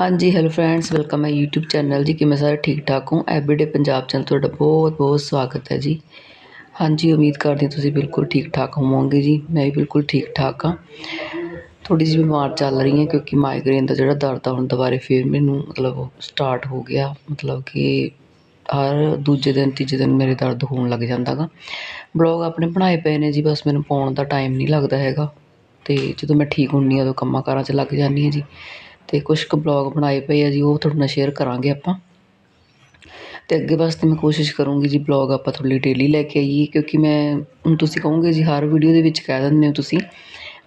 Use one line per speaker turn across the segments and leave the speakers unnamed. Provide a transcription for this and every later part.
ਹਾਂਜੀ hello friends welcome ਹੈ YouTube channel ਜੀ। ਕਿਵੇਂ ਸਾਰੇ ਠੀਕ ਠਾਕ ਹੋ? ਐਵਰੀਡੇ ਪੰਜਾਬ ਚੈਨਲ ਤੁਹਾਡਾ ਬਹੁਤ ਬਹੁਤ ਸਵਾਗਤ ਹੈ ਜੀ। ਹਾਂਜੀ, ਉਮੀਦ ਕਰਦੀ ਤੁਸੀਂ ਬਿਲਕੁਲ ਠੀਕ ਠਾਕ ਹੋਵੋਗੇ ਜੀ। ਮੈਂ ਵੀ ਬਿਲਕੁਲ ਠੀਕ ਠਾਕ ਹਾਂ। ਥੋੜ੍ਹੀ ਜਿਹੀ ਬਿਮਾਰ ਚੱਲ ਰਹੀ ਹਾਂ ਕਿਉਂਕਿ ਮਾਈਗ੍ਰੇਨ ਦਾ ਜਿਹੜਾ ਦਰਦ ਆ, ਹੁਣ ਦੁਬਾਰੇ ਫਿਰ ਮੈਨੂੰ ਮਤਲਬ ਸਟਾਰਟ ਹੋ ਗਿਆ। ਮਤਲਬ ਕਿ ਹਰ ਦੂਜੇ ਦਿਨ, ਤੀਜੇ ਦਿਨ ਮੇਰੇ ਦਰਦ ਹੋਣ ਲੱਗ ਜਾਂਦਾ ਗਾ। ਬਲੌਗ ਆਪਣੇ ਬਣਾਏ ਪਏ ਨੇ ਜੀ, ਬਸ ਮੈਨੂੰ ਪਾਉਣ ਦਾ ਟਾਈਮ ਨਹੀਂ ਲੱਗਦਾ ਹੈਗਾ। ਅਤੇ ਜਦੋਂ ਮੈਂ ਠੀਕ ਹੁੰਦੀ ਹਾਂ, ਉਦੋਂ ਕੰਮਾਂ ਕਾਰਾਂ 'ਚ ਲੱਗ ਜਾਂਦੀ ਹਾਂ ਜੀ। ਅਤੇ ਕੁਛ ਕੁ ਬਲੋਗ ਬਣਾਏ ਪਏ ਆ ਜੀ, ਉਹ ਤੁਹਾਡੇ ਨਾਲ ਸ਼ੇਅਰ ਕਰਾਂਗੇ ਆਪਾਂ। ਅਤੇ ਅੱਗੇ ਵਾਸਤੇ ਮੈਂ ਕੋਸ਼ਿਸ਼ ਕਰੂੰਗੀ ਜੀ ਬਲੌਗ ਆਪਾਂ ਤੁਹਾਡੇ ਲਈ ਡੇਲੀ ਲੈ ਕੇ ਆਈਏ, ਕਿਉਂਕਿ ਮੈਂ, ਹੁਣ ਤੁਸੀਂ ਕਹੋਗੇ ਜੀ ਹਰ ਵੀਡੀਓ ਦੇ ਵਿੱਚ ਕਹਿ ਦਿੰਦੇ ਹੋ ਤੁਸੀਂ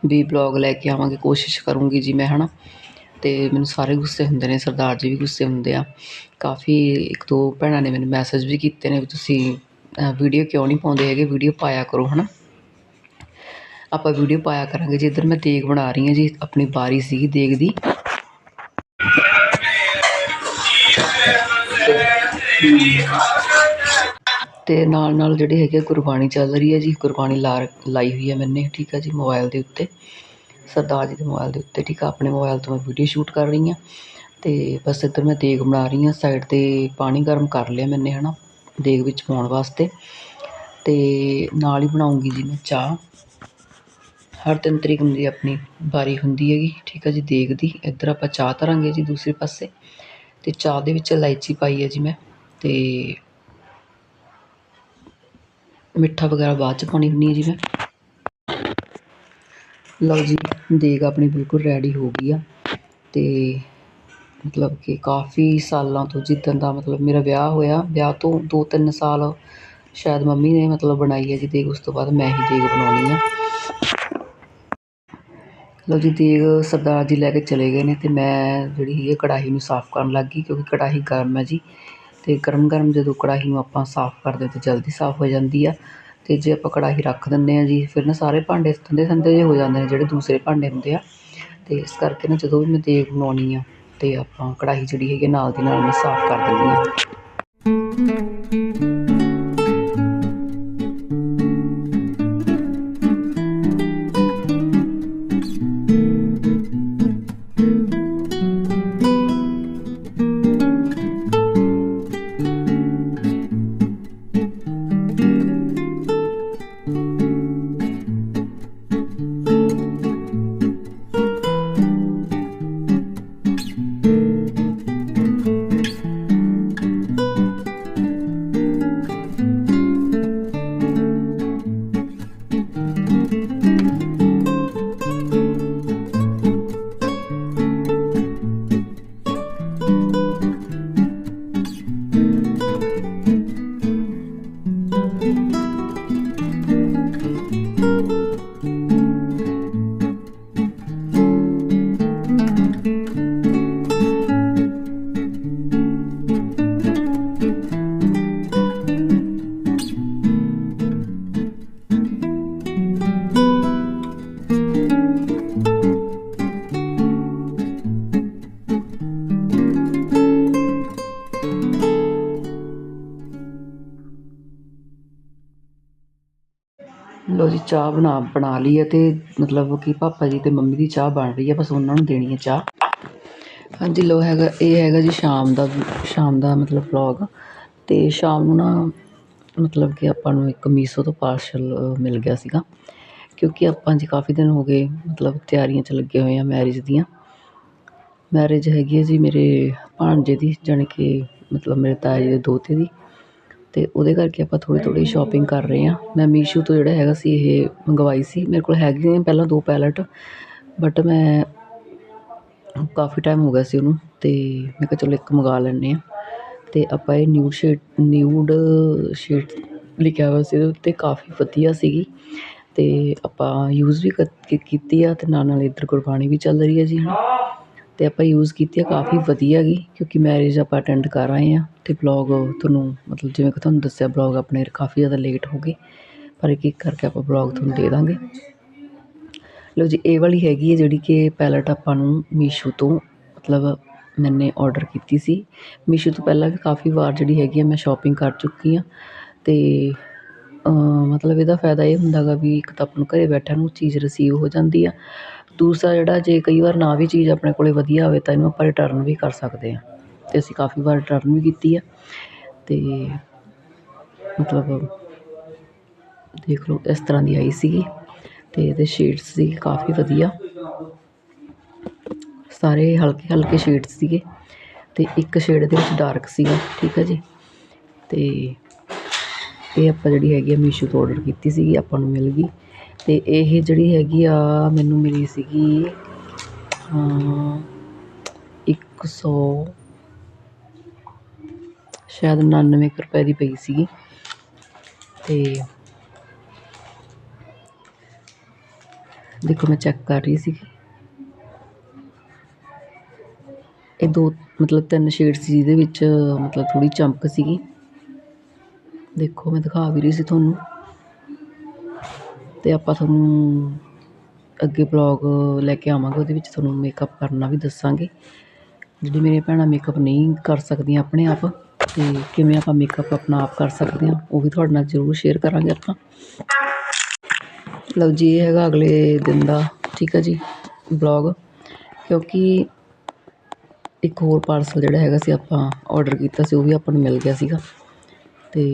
ਵੀ ਬਲੌਗ ਲੈ ਕੇ ਆਵਾਂਗੇ, ਕੋਸ਼ਿਸ਼ ਕਰੂੰਗੀ ਜੀ ਮੈਂ ਹੈ ਨਾ ਅਤੇ ਮੈਨੂੰ ਸਾਰੇ ਗੁੱਸੇ ਹੁੰਦੇ ਨੇ, ਸਰਦਾਰ ਜੀ ਵੀ ਗੁੱਸੇ ਹੁੰਦੇ ਆ। ਕਾਫੀ ਇੱਕ ਦੋ ਭੈਣਾਂ ਨੇ ਮੈਨੂੰ ਮੈਸੇਜ ਵੀ ਕੀਤੇ ਨੇ ਵੀ ਤੁਸੀਂ ਵੀਡੀਓ ਕਿਉਂ ਨਹੀਂ ਪਾਉਂਦੇ ਹੈਗੇ ਵੀਡੀਓ ਪਾਇਆ ਕਰੋ ਹੈ ਨਾ ਆਪਾਂ ਵੀਡੀਓ ਪਾਇਆ ਕਰਾਂਗੇ ਜੀ, ਇੱਧਰ ਮੈਂ ਦੇਗ ਬਣਾ ਰਹੀ ਹਾਂ ਜੀ, ਆਪਣੀ ਬਾਰੀ ਸੀਗੀ ਦੇਗ ਦੀ। ਅਤੇ ਨਾਲ ਨਾਲ ਜਿਹੜੇ ਹੈਗੇ ਗੁਰਬਾਣੀ ਚੱਲ ਰਹੀ ਹੈ ਜੀ, ਗੁਰਬਾਣੀ ਲਾ ਲਾਈ ਹੋਈ ਹੈ ਮੈਨੇ, ਠੀਕ ਆ ਜੀ ਮੋਬਾਇਲ ਦੇ ਉੱਤੇ। ਸਰਦਾਰ ਜੀ ਦੇ ਮੋਬਾਇਲ ਦੇ ਉੱਤੇ, ਠੀਕ ਆ, ਆਪਣੇ ਮੋਬਾਇਲ ਤੋਂ ਮੈਂ ਵੀਡੀਓ ਸ਼ੂਟ ਕਰ ਰਹੀ ਹਾਂ। ਅਤੇ ਬਸ ਇੱਧਰ ਮੈਂ ਦੇਗ ਬਣਾ ਰਹੀ ਹਾਂ ਸਾਈਡ 'ਤੇ ਪਾਣੀ ਗਰਮ ਕਰ ਲਿਆ ਮੈਨੇ ਹੈ ਨਾ ਦੇਗ ਵਿੱਚ ਪਾਉਣ ਵਾਸਤੇ। ਅਤੇ ਨਾਲ ਹੀ ਬਣਾਉਂਗੀ ਜੀ ਮੈਂ ਚਾਹ। ਹਰ ਤਿੰਨ ਤਰੀਕ ਨੂੰ ਜੀ ਆਪਣੀ ਵਾਰੀ ਹੁੰਦੀ ਹੈਗੀ, ਠੀਕ ਆ ਜੀ, ਦੇਗ ਦੀ। ਇੱਧਰ ਆਪਾਂ ਚਾਹ ਧਰਾਂਗੇ ਜੀ ਦੂਸਰੇ ਪਾਸੇ। ਅਤੇ ਚਾਹ ਦੇ ਵਿੱਚ ਇਲਾਇਚੀ ਪਾਈ ਹੈ ਜੀ ਮੈਂ ਅਤੇ ਮਿੱਠਾ ਵਗੈਰਾ ਬਾਅਦ 'ਚ ਪਾਉਣੀ ਹੁੰਦੀ ਹੈ ਜੀ ਮੈਂ। ਲਓ ਜੀ, ਦੇਗ ਆਪਣੀ ਬਿਲਕੁਲ ਰੈਡੀ ਹੋ ਗਈ ਆ ਅਤੇ ਮਤਲਬ ਕਿ ਕਾਫੀ ਸਾਲਾਂ ਤੋਂ ਜਿੱਦਣ ਦਾ ਮਤਲਬ ਮੇਰਾ ਵਿਆਹ ਹੋਇਆ, ਵਿਆਹ ਤੋਂ ਦੋ ਤਿੰਨ ਸਾਲ ਸ਼ਾਇਦ ਮੰਮੀ ਨੇ ਮਤਲਬ ਬਣਾਈ ਹੈ ਜੀ ਦੇਗ, ਉਸ ਤੋਂ ਬਾਅਦ ਮੈਂ ਹੀ ਦੇਗ ਬਣਾਉਣੀ ਆ। ਲਓ ਜੀ, ਦੇਗ ਸਰਦਾਰ ਜੀ ਲੈ ਕੇ ਚਲੇ ਗਏ ਨੇ ਅਤੇ ਮੈਂ ਜਿਹੜੀ ਹੈਗੀ ਕੜਾਹੀ ਨੂੰ ਸਾਫ਼ ਕਰਨ ਲੱਗ ਗਈ ਕਿਉਂਕਿ ਕੜਾਹੀ ਗਰਮ ਹੈ ਜੀ ਅਤੇ ਗਰਮ ਗਰਮ ਜਦੋਂ ਕੜਾਹੀ ਨੂੰ ਆਪਾਂ ਸਾਫ਼ ਕਰਦੇ ਤਾਂ ਜਲਦੀ ਸਾਫ਼ ਹੋ ਜਾਂਦੀ ਆ ਅਤੇ ਜੇ ਆਪਾਂ ਕੜਾਹੀ ਰੱਖ ਦਿੰਦੇ ਹਾਂ ਜੀ, ਫਿਰ ਨਾ ਸਾਰੇ ਭਾਂਡੇ ਥੰਦੇ ਥੰਦੇ ਜਿਹੇ ਹੋ ਜਾਂਦੇ ਨੇ ਜਿਹੜੇ ਦੂਸਰੇ ਭਾਂਡੇ ਹੁੰਦੇ ਆ ਅਤੇ ਇਸ ਕਰਕੇ ਨਾ ਜਦੋਂ ਵੀ ਮੈਂ ਦੇਗ ਬਣਾਉਣੀ ਆ ਅਤੇ ਆਪਾਂ ਕੜਾਹੀ ਜਿਹੜੀ ਹੈਗੀ ਨਾਲ ਦੀ ਨਾਲ ਮੈਂ ਸਾਫ਼ ਕਰ ਦਿੰਦੀ ਹਾਂ। ਚਾਹ ਬਣਾ ਬਣਾ ਲਈ ਹੈ ਅਤੇ ਮਤਲਬ ਕਿ ਪਾਪਾ ਜੀ ਅਤੇ ਮੰਮੀ ਦੀ ਚਾਹ ਬਣ ਰਹੀ ਹੈ, ਬਸ ਉਹਨਾਂ ਨੂੰ ਦੇਣੀ ਹੈ ਚਾਹ। ਹਾਂਜੀ ਲੋ ਹੈਗਾ, ਇਹ ਹੈਗਾ ਜੀ ਸ਼ਾਮ ਦਾ ਸ਼ਾਮ ਦਾ ਮਤਲਬ ਵਲੌਗ ਅਤੇ ਸ਼ਾਮ ਨੂੰ ਨਾ ਮਤਲਬ ਕਿ ਆਪਾਂ ਨੂੰ ਇੱਕ ਮੀਸੋ ਤੋਂ ਪਾਰਸਲ ਮਿਲ ਗਿਆ ਸੀਗਾ। ਕਿਉਂਕਿ ਆਪਾਂ ਜੀ ਕਾਫੀ ਦਿਨ ਹੋ ਗਏ ਮਤਲਬ ਤਿਆਰੀਆਂ 'ਚ ਲੱਗੇ ਹੋਏ ਆ ਮੈਰਿਜ ਦੀਆਂ। ਮੈਰਿਜ ਹੈਗੀ ਹੈ ਜੀ ਮੇਰੇ ਭਾਣਜੇ ਦੀ, ਜਾਣੀ ਕਿ ਮਤਲਬ ਮੇਰੇ ਤਾਏ ਜੀ ਦੇ ਦੋਤੇ ਦੀ। ਅਤੇ ਉਹਦੇ ਕਰਕੇ ਆਪਾਂ ਥੋੜ੍ਹੀ ਥੋੜ੍ਹੀ ਸ਼ੋਪਿੰਗ ਕਰ ਰਹੇ ਹਾਂ। ਮੈਂ ਮੀਸ਼ੋ ਤੋਂ ਜਿਹੜਾ ਹੈਗਾ ਸੀ ਇਹ ਮੰਗਵਾਈ ਸੀ। ਮੇਰੇ ਕੋਲ ਹੈਗੀਆਂ ਪਹਿਲਾਂ ਦੋ ਪੈਲਟ ਬਟ ਮੈਂ ਕਾਫੀ ਟਾਈਮ ਹੋ ਗਿਆ ਸੀ ਉਹਨੂੰ ਅਤੇ ਮੈਂ ਕਿਹਾ ਚਲੋ ਇੱਕ ਮੰਗਾ ਲੈਂਦੇ ਹਾਂ। ਅਤੇ ਆਪਾਂ ਇਹ ਨਿਊਡ ਸ਼ੇਡ ਨਿਊਡ ਸ਼ੇਡ ਲਿਖਿਆ ਹੋਇਆ ਸੀ ਉਹਦੇ ਉੱਤੇ ਕਾਫੀ ਵਧੀਆ ਸੀਗੀ। ਅਤੇ ਆਪਾਂ ਯੂਜ਼ ਵੀ ਕ ਕੀਤੀ ਆ ਅਤੇ ਨਾਲ ਨਾਲ ਇੱਧਰ ਗੁਰਬਾਣੀ ਵੀ ਚੱਲ ਰਹੀ ਹੈ ਜੀ ਹੁਣ। ਅਤੇ ਆਪਾਂ ਯੂਜ਼ ਕੀਤੀ ਆ ਕਾਫੀ ਵਧੀਆ ਗੀ, ਕਿਉਂਕਿ ਮੈਰਿਜ ਆਪਾਂ ਅਟੈਂਡ ਕਰ ਆਏ ਹਾਂ ਅਤੇ ਬਲੌਗ ਤੁਹਾਨੂੰ ਮਤਲਬ ਜਿਵੇਂ ਕਿ ਤੁਹਾਨੂੰ ਦੱਸਿਆ ਬਲੌਗ ਆਪਣੇ ਕਾਫੀ ਜ਼ਿਆਦਾ ਲੇਟ ਹੋ ਗਏ, ਪਰ ਇੱਕ ਇੱਕ ਕਰਕੇ ਆਪਾਂ ਬਲੌਗ ਤੁਹਾਨੂੰ ਦੇ ਦਾਂਗੇ। ਲਓ ਜੀ, ਇਹ ਵਾਲੀ ਹੈਗੀ ਹੈ ਜਿਹੜੀ ਕਿ ਪੈਲਟ ਆਪਾਂ ਨੂੰ ਮੀਸ਼ੋ ਤੋਂ ਮਤਲਬ ਮੈਨੇ ਆਰਡਰ ਕੀਤੀ ਸੀ। ਮੀਸ਼ੋ ਤੋਂ ਪਹਿਲਾਂ ਵੀ ਕਾਫੀ ਵਾਰ ਜਿਹੜੀ ਹੈਗੀ ਆ ਮੈਂ ਸ਼ੋਪਿੰਗ ਕਰ ਚੁੱਕੀ ਹਾਂ ਅਤੇ ਮਤਲਬ ਇਹਦਾ ਫਾਇਦਾ ਇਹ ਹੁੰਦਾ ਗਾ ਵੀ ਇੱਕ ਤਾਂ ਆਪਾਂ ਨੂੰ ਘਰ ਬੈਠਿਆਂ ਨੂੰ ਚੀਜ਼ ਰਿਸੀਵ ਹੋ ਜਾਂਦੀ ਆ। ਦੂਸਰਾ ਜਿਹੜਾ ਜੇ ਕਈ ਵਾਰ ਨਾ ਵੀ ਚੀਜ਼ ਆਪਣੇ ਕੋਲ ਵਧੀਆ ਹੋਵੇ ਤਾਂ ਇਹਨੂੰ ਆਪਾਂ ਰਿਟਰਨ ਵੀ ਕਰ ਸਕਦੇ ਹਾਂ ਅਤੇ ਅਸੀਂ ਕਾਫੀ ਵਾਰ ਰਿਟਰਨ ਵੀ ਕੀਤੀ ਆ। ਅਤੇ ਮਤਲਬ ਦੇਖ ਲਓ, ਇਸ ਤਰ੍ਹਾਂ ਦੀ ਆਈ ਸੀਗੀ ਅਤੇ ਇਹਦੇ ਸ਼ੇਡਸ ਸੀ ਕਾਫੀ ਵਧੀਆ। ਸਾਰੇ ਹਲਕੇ ਹਲਕੇ ਸ਼ੇਡਸ ਸੀਗੇ। ਅਤੇ ਇੱਕ ਸ਼ੇਡ ਦੇ ਵਿੱਚ ਡਾਰਕ ਸੀਗਾ, ਠੀਕ ਹੈ ਜੀ? ਅਤੇ ਇਹ ਆਪਾਂ ਜਿਹੜੀ ਹੈਗੀ ਆ ਮੀਸ਼ੋ ਤੋਂ ਆਰਡਰ ਕੀਤੀ ਸੀਗੀ, ਆਪਾਂ ਨੂੰ ਮਿਲ ਗਈ। ਅਤੇ ਇਹ ਜਿਹੜੀ ਹੈਗੀ ਆ, ਮੈਨੂੰ ਮਿਲੀ ਸੀਗੀ ਇੱਕ ਸੌ ਸ਼ਾਇਦ ਉਣਾਨਵੇਂ ਕੁ ਰੁਪਏ ਦੀ ਪਈ ਸੀਗੀ। ਅਤੇ ਦੇਖੋ ਮੈਂ ਚੈੱਕ ਕਰ ਰਹੀ ਸੀਗੀ। ਇਹ ਦੋ, ਮਤਲਬ ਤਿੰਨ ਸ਼ੇਡ ਸੀ ਜਿਹਦੇ ਵਿੱਚ, ਮਤਲਬ ਥੋੜ੍ਹੀ ਚਮਕ ਸੀਗੀ। ਦੇਖੋ, ਮੈਂ ਦਿਖਾ ਵੀ ਰਹੀ ਸੀ ਤੁਹਾਨੂੰ। ਅਤੇ ਆਪਾਂ ਤੁਹਾਨੂੰ ਅੱਗੇ ਬਲੌਗ ਲੈ ਕੇ ਆਵਾਂਗੇ, ਉਹਦੇ ਵਿੱਚ ਤੁਹਾਨੂੰ ਮੇਕਅਪ ਕਰਨਾ ਵੀ ਦੱਸਾਂਗੇ। ਜਿਹੜੀ ਮੇਰੀਆਂ ਭੈਣਾਂ ਮੇਕਅਪ ਨਹੀਂ ਕਰ ਸਕਦੀਆਂ ਆਪਣੇ ਆਪ ਅਤੇ ਕਿਵੇਂ ਆਪਾਂ ਮੇਕਅਪ ਆਪਣਾ ਆਪ ਕਰ ਸਕਦੇ ਹਾਂ, ਉਹ ਵੀ ਤੁਹਾਡੇ ਨਾਲ ਜ਼ਰੂਰ ਸ਼ੇਅਰ ਕਰਾਂਗੇ ਆਪਾਂ। ਲਓ ਜੀ, ਇਹ ਹੈਗਾ ਅਗਲੇ ਦਿਨ ਦਾ, ਠੀਕ ਹੈ ਜੀ ਬਲੌਗ ਕਿਉਂਕਿ ਇੱਕ ਹੋਰ ਪਾਰਸਲ ਜਿਹੜਾ ਹੈਗਾ ਸੀ ਆਪਾਂ ਆਰਡਰ ਕੀਤਾ ਸੀ, ਉਹ ਵੀ ਆਪਾਂ ਨੂੰ ਮਿਲ ਗਿਆ ਸੀਗਾ। ਅਤੇ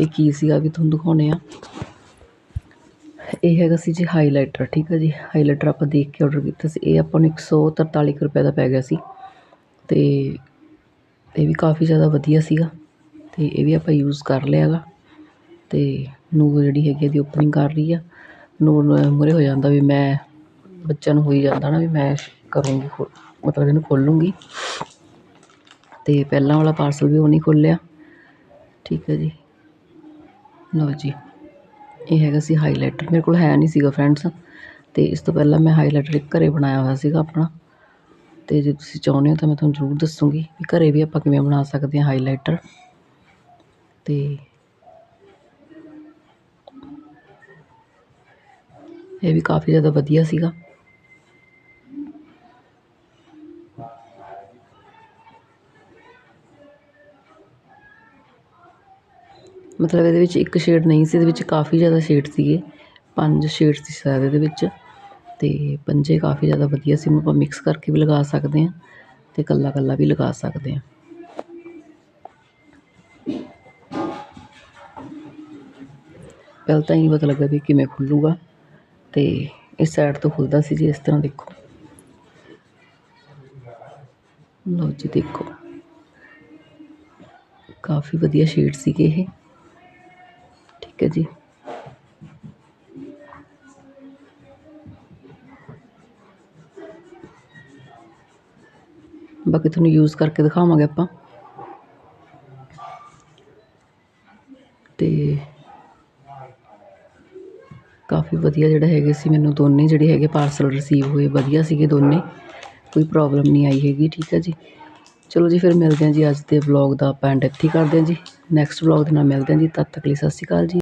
ਇਹ ਕੀ ਸੀਗਾ ਵੀ ਤੁਹਾਨੂੰ ਦਿਖਾਉਂਦੇ ਆ। ਇਹ ਹੈਗਾ ਸੀ ਜੀ ਹਾਈਲਾਈਟਰ ਠੀਕ ਹੈ ਜੀ? ਹਾਈਲਾਈਟਰ ਆਪਾਂ ਦੇਖ ਕੇ ਆਰਡਰ ਕੀਤਾ ਸੀ। ਇਹ ਆਪਾਂ ਨੂੰ 143 ਕੁ ਰੁਪਏ ਦਾ ਪੈ ਗਿਆ ਸੀ। ਅਤੇ ਇਹ ਵੀ ਕਾਫੀ ਜ਼ਿਆਦਾ ਵਧੀਆ ਸੀਗਾ। ਅਤੇ ਇਹ ਵੀ ਆਪਾਂ ਯੂਜ਼ ਕਰ ਲਿਆ ਗਾ ਅਤੇ ਨੂਰ ਜਿਹੜੀ ਹੈਗੀ ਇਹਦੀ ਓਪਨਿੰਗ ਕਰ ਰਹੀ ਆ। ਨੂਰ ਮੂਹਰੇ ਹੋ ਜਾਂਦਾ ਵੀ ਮੈਂ ਬੱਚਿਆਂ ਨੂੰ ਹੋਈ ਜਾਂਦਾ ਨਾ ਵੀ ਮੈਂ ਕਰੂੰਗੀ ਖੋ ਮਤਲਬ ਇਹਨੂੰ ਖੋਲੂੰਗੀ। ਅਤੇ ਪਹਿਲਾਂ ਵਾਲਾ ਪਾਰਸਲ ਵੀ ਉਹ ਨਹੀਂ ਖੋਲ੍ਹਿਆ। ਠੀਕ ਹੈ ਜੀ। ਲਓ ਜੀ, ਇਹ ਹੈਗਾ ਸੀ ਹਾਈਲਾਈਟਰ ਮੇਰੇ ਕੋਲ ਹੈ ਨਹੀਂ ਸੀਗਾ ਫਰੈਂਡਸ ਅਤੇ ਇਸ ਤੋਂ ਪਹਿਲਾਂ ਮੈਂ ਹਾਈਲਾਈਟਰ ਇੱਕ ਘਰੇ ਬਣਾਇਆ ਹੋਇਆ ਸੀਗਾ ਆਪਣਾ। ਅਤੇ ਜੇ ਤੁਸੀਂ ਚਾਹੁੰਦੇ ਹੋ ਤਾਂ ਮੈਂ ਤੁਹਾਨੂੰ ਜ਼ਰੂਰ ਦੱਸੂੰਗੀ ਵੀ ਘਰੇ ਵੀ ਆਪਾਂ ਕਿਵੇਂ ਬਣਾ ਸਕਦੇ ਹਾਂ ਹਾਈਲਾਈਟਰ ਅਤੇ ਇਹ ਵੀ ਕਾਫੀ ਜ਼ਿਆਦਾ ਵਧੀਆ ਸੀਗਾ। ਮਤਲਬ ਇਹਦੇ ਵਿੱਚ ਇੱਕ ਸ਼ੇਡ ਨਹੀਂ ਸੀ, ਇਹਦੇ ਵਿੱਚ ਕਾਫੀ ਜ਼ਿਆਦਾ ਸ਼ੇਡ ਸੀਗੇ। ਪੰਜ ਸ਼ੇਡ ਸੀ ਸ਼ਾਇਦ ਇਹਦੇ ਵਿੱਚ। ਅਤੇ ਪੰਜੇ ਕਾਫੀ ਜ਼ਿਆਦਾ ਵਧੀਆ ਸੀ, ਉਹਨੂੰ ਆਪਾਂ ਮਿਕਸ ਕਰਕੇ ਵੀ ਲਗਾ ਸਕਦੇ ਹਾਂ ਅਤੇ ਇਕੱਲਾ ਇਕੱਲਾ ਵੀ ਲਗਾ ਸਕਦੇ ਹਾਂ। ਪਹਿਲਾਂ ਤਾਂ ਇਹ ਪਤਾ ਲੱਗਾ ਵੀ ਕਿਵੇਂ ਖੁੱਲੂਗਾ ਅਤੇ ਇਸ ਸਾਈਡ ਤੋਂ ਖੁੱਲਦਾ ਸੀ ਜੀ, ਇਸ ਤਰ੍ਹਾਂ ਦੇਖੋ। ਲਓ ਜੀ ਦੇਖੋ। ਕਾਫੀ ਵਧੀਆ ਸ਼ੇਡ ਸੀਗੇ ਇਹ। ਠੀਕ ਹੈ ਜੀ। ਬਾਕੀ ਤੁਹਾਨੂੰ ਯੂਜ਼ ਕਰਕੇ ਦਿਖਾਵਾਂਗੇ ਆਪਾਂ। ਅਤੇ ਕਾਫੀ ਵਧੀਆ ਜਿਹੜਾ ਹੈਗੇ ਸੀ, ਮੈਨੂੰ ਦੋਨੇ ਜਿਹੜੇ ਹੈਗੇ ਪਾਰਸਲ ਰਿਸੀਵ ਹੋਏ ਵਧੀਆ ਸੀਗੇ ਦੋਨੇ। ਕੋਈ ਪ੍ਰੋਬਲਮ ਨਹੀਂ ਆਈ ਹੈਗੀ, ਠੀਕ ਹੈ ਜੀ। ਚਲੋ ਜੀ, ਫਿਰ ਮਿਲਦੇ ਹਾਂ ਜੀ ਅੱਜ ਦੇ ਵਲੌਗ ਦਾ ਆਪਾਂ ਐਂਡ ਇੱਥੇ ਹੀ ਕਰਦੇ ਹਾਂ ਜੀ। ਨੈਕਸਟ ਵਲੌਗ ਦੇ ਨਾਲ ਮਿਲਦੇ ਹਾਂ ਜੀ, ਤਦ ਤੱਕ ਲਈ ਸਤਿ ਸ਼੍ਰੀ ਅਕਾਲ ਜੀ।